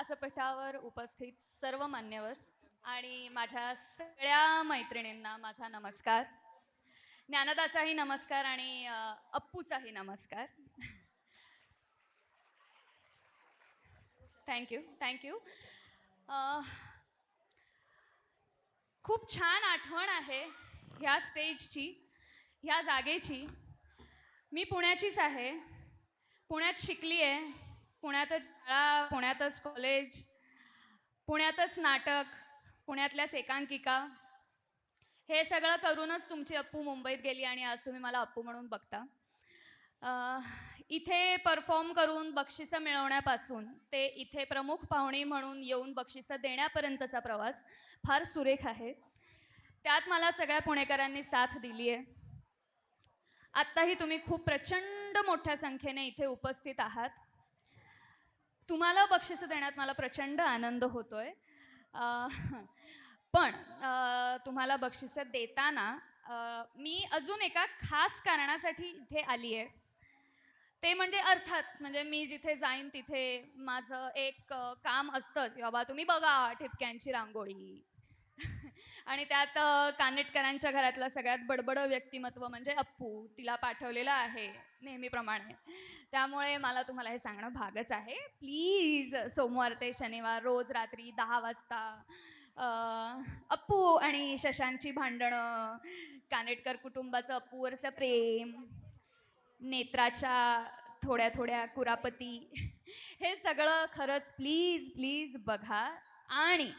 व्यासपीठावर उपस्थित सर्व मान्यवर आणि माझ्या सगळ्या मैत्रिणींना माझा नमस्कार. ज्ञानदाचाही नमस्कार आणि अप्पूचाही नमस्कार. थँक्यू थँक्यू खूप छान आठवण आहे ह्या स्टेजची ह्या जागेची. मी पुण्याचीच आहे. पुण्यात शिकली आहे पुण्यातच शाळा पुण्यातच कॉलेज पुण्यातच नाटक पुण्यातल्याच एकांकिका. हे सगळं करूनच तुमची अप्पू मुंबईत गेली आणि आज तुम्ही मला अप्पू म्हणून बघता. इथे परफॉर्म करून बक्षिसं मिळवण्यापासून ते इथे प्रमुख पाहुणी म्हणून येऊन बक्षिसं देण्यापर्यंतचा प्रवास फार सुरेख आहे. त्यात मला सगळ्या पुणेकरांनी साथ दिली आहे. आत्ताही तुम्ही खूप प्रचंड मोठ्या संख्येने इथे उपस्थित आहात. तुम्हाला बक्षिसं देण्यात मला प्रचंड आनंद होतोय. आहे पण तुम्हाला बक्षिसं देताना मी अजून एका खास कारणासाठी इथे आली आहे ते म्हणजे अर्थात म्हणजे मी जिथे जाईन तिथे माझं एक काम असतंच बाबा तुम्ही बघा ठिपक्यांची रांगोळी. आणि त्यात कानेटकरांच्या घरातलं सगळ्यात बडबड व्यक्तिमत्व म्हणजे अप्पू. तिला पाठवलेलं आहे नेहमीप्रमाणे. त्यामुळे मला तुम्हाला हे सांगणं भागच आहे. प्लीज सोमवार ते शनिवार रोज रात्री दहा वाजता अप्पू आणि शशांची भांडणं कानेटकर कुटुंबाचं अप्पूवरचं प्रेम नेत्राच्या थोड्या थोड्या कुरापती हे सगळं खरंच प्लीज प्लीज बघा. आणि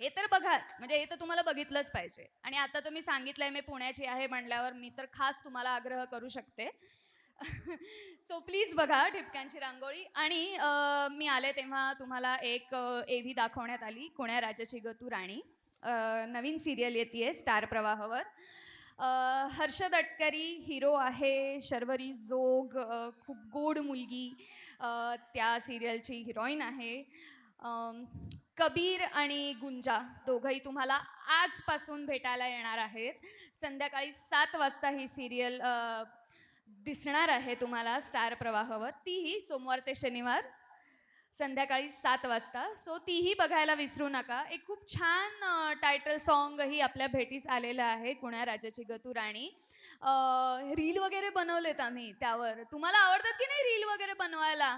हे तर बघाच म्हणजे हे तर तुम्हाला बघितलंच पाहिजे. आणि आता तुम्ही सांगितलंय मी पुण्याची आहे म्हणल्यावर मी तर खास तुम्हाला आग्रह करू शकते. सो प्लीज बघा ठिपक्यांची रांगोळी. आणि मी आले तेव्हा तुम्हाला एक एव्ही दाखवण्यात आली कुण्या राजाची ग तू राणी. नवीन सिरियल येते स्टार प्रवाहावर. अ, हर्षद अटकरी हिरो आहे शर्वरी जोग अ, खूप गोड मुलगी अ, त्या सिरियलची हिरोईन आहे. अम, कबीर आणि गुंजा दोघंही तुम्हाला आजपासून भेटायला येणार आहेत. संध्याकाळी सात वाजता ही सिरियल दिसणार आहे तुम्हाला स्टार प्रवाहावर. तीही सोमवार ते शनिवार संध्याकाळी सात वाजता. सो तीही बघायला विसरू नका. एक खूप छान टायटल सॉन्गही आपल्या भेटीस आलेलं आहे कुण्या राजाची गतू राणी. रील वगैरे बनवलेत आम्ही त्यावर. तुम्हाला आवडतात की नाही रील वगैरे बनवायला?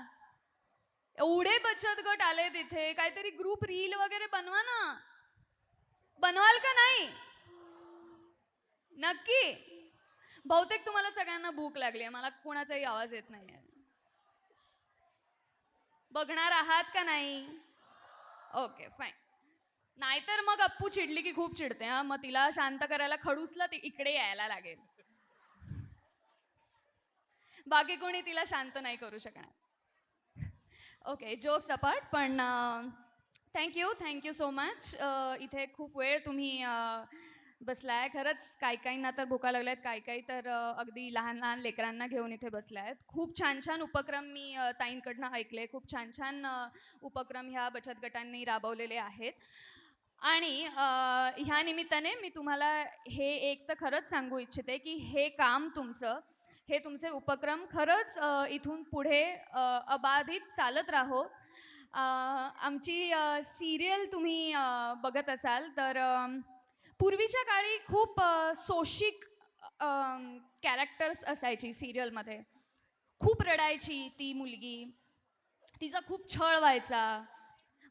एवढे बचत गट आले तिथे काहीतरी ग्रुप रील वगैरे बनवा ना. बनवाल का नाही? नक्की. बहुतेक तुम्हाला सगळ्यांना भूक लागली आहे. मला कोणाचाही आवाज येत नाही आहे बघणार आहात का नाही? ओके फाईन नाहीतर मग अप्पू चिडली की खूप चिडते हा. मग तिला शांत करायला खडूसला ती इकडे यायला लागेल. बाकी कोणी तिला शांत नाही करू शकणार. ओके जोक्स अपार्ट पण thank you thank you so much इथे खूप वेळ तुम्ही बसला आहे खरंच काही काहींना तर भुका आहेत काही काही तर अगदी लहान लहान लेकरांना घेऊन इथे बसल्या आहेत खूप छान छान उपक्रम मी ताईंकडनं ऐकले. खूप छान छान उपक्रम ह्या बचत गटांनी राबवलेले आहेत. आणि ह्या निमित्ताने मी तुम्हाला हे एक तर खरंच सांगू इच्छिते की हे काम तुमचं हे तुमचे उपक्रम खरंच इथून पुढे अबाधित चालत राहो. आमची सिरियल तुम्ही बघत असाल तर पूर्वीच्या काळी खूप सोशिक कॅरेक्टर्स असायची सिरियलमध्ये खूप रडायची ती मुलगी. तिचा खूप छळ व्हायचा.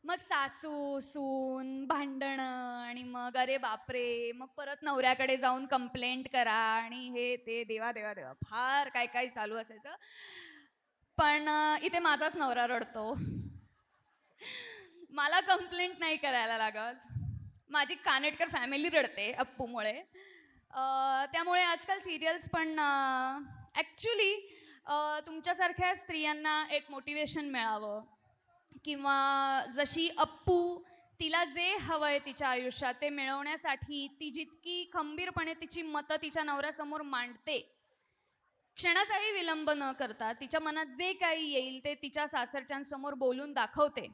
मग सासू सून भांडणं आणि मग अरे बापरे मग परत नवऱ्याकडे जाऊन कंप्लेंट करा आणि हे ते देवा देवा देवा फार काय काय चालू असायचं. पण इथे माझाच नवरा रडतो. मला कंप्लेंट नाही करायला लागत. माझी कानेटकर फॅमिली रडते अप्पूमुळे. त्यामुळे आजकाल सिरियल्स पण ॲक्च्युली तुमच्यासारख्या स्त्रियांना एक मोटिवेशन मिळावं. किंवा जशी अप्पू तिला जे हवं आहे तिच्या आयुष्यात ते मिळवण्यासाठी ती जितकी खंबीरपणे तिची मतं तिच्या नवऱ्यासमोर मांडते क्षणाचाही विलंब न करता तिच्या मनात जे काही येईल ते तिच्या सासरच्यांसमोर बोलून दाखवते.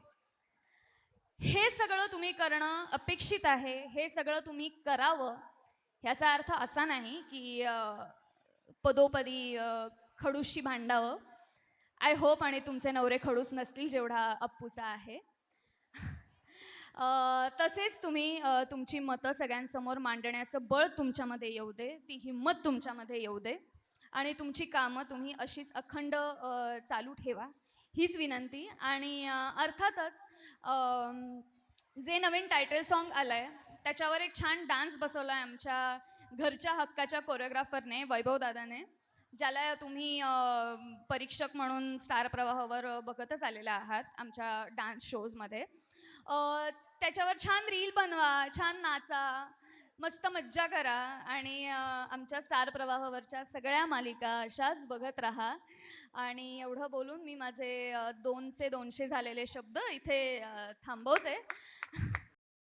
हे सगळं तुम्ही करणं अपेक्षित आहे हे सगळं तुम्ही करावं ह्याचा अर्थ असा नाही की पदोपदी खडूसशी भांडावं. आय होप आणि तुमचे नवरे खडूस नसतील जेवढा अप्पूचा आहे. तसेच तुम्ही तुमची मतं सगळ्यांसमोर मांडण्याचं बळ तुमच्यामध्ये येऊ दे ती हिंमत तुमच्यामध्ये येऊ दे आणि तुमची कामं तुम्ही अशीच अखंड चालू ठेवा. हीच विनंती आणि अर्थातच जे नवीन टायटल सॉन्ग आलं आहे त्याच्यावर एक छान डान्स बसवला आहे आमच्या घरच्या हक्काच्या कोरिओग्राफरने वैभव दादाने ज्याला तुम्ही परीक्षक म्हणून स्टार प्रवाहावर बघतच आलेला आहात आमच्या डान्स शोजमध्ये त्याच्यावर छान रील बनवा छान नाचा मस्त मज्जा करा आणि आमच्या स्टार प्रवाहावरच्या सगळ्या मालिका अशाच बघत राहा. आणि एवढं बोलून मी माझे दोनशे दोनचे दोनशे झालेले शब्द इथे थांबवते.